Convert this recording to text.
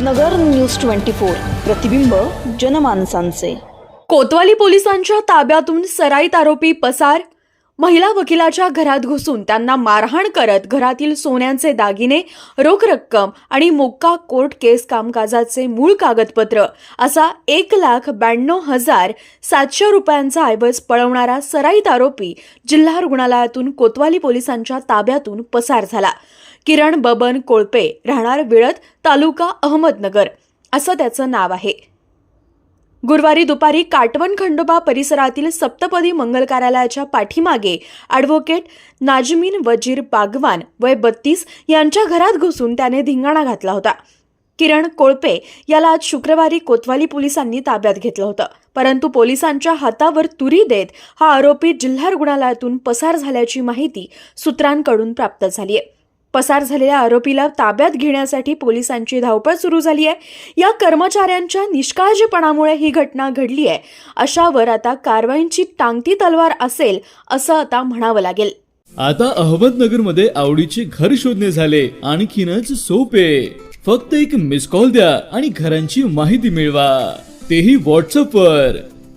नगर news twenty four. प्रतिबिंब जनमानसांचे. कोतवाली पोलिसांच्या ताब्यातून सराईत आरोपी पसार महिला वकिलाच्या घरात घुसून त्यांना मारहाण करत घरातील सोन्यांचे दागिने रोख रक्कम आणि मोक्का कोर्ट केस कामकाजाचे मूळ कागदपत्र असा एक लाख ब्याण्णव हजार सातशे रुपयांचा ऐवज पळवणारा सराईत आरोपी जिल्हा रुग्णालयातून कोतवाली पोलिसांच्या ताब्यातून पसार झाला. किरण बबन कोळपे राहणार विळत तालुका अहमदनगर असं त्याचं नाव आहे. गुरुवारी दुपारी काटवन खंडोबा परिसरातील सप्तपदी मंगल कार्यालयाच्या पाठीमागे ॲडव्होकेट नाजमीन वजीर बागवान वय बत्तीस यांच्या घरात घुसून त्याने धिंगाणा घातला होता. किरण कोळपे याला आज शुक्रवारी कोतवाली पोलिसांनी ताब्यात घेतलं होतं. परंतु पोलिसांच्या हातावर तुरी देत हा आरोपी जिल्हा रुग्णालयातून पसार झाल्याची माहिती सूत्रांकडून प्राप्त झाली आहे पसार झालेल्या आरोपीला ताब्यात घेण्यासाठी पोलिसांची धावपळ सुरू झाली आहे. या कर्मचाऱ्यांच्या निष्काळजीपणामुळे ही घटना घडली आहे. अशावर आता कारवाईंची टांगती तलवार असेल असं आता म्हणावं लागेल. आता अहमदनगरमध्ये आवडीचे घर शोधणे झाले. आणखीनच सोपे. फक्त एक मिस कॉल द्या आणि घरांची माहिती मिळवा. तेही व्हॉट्सअप वर.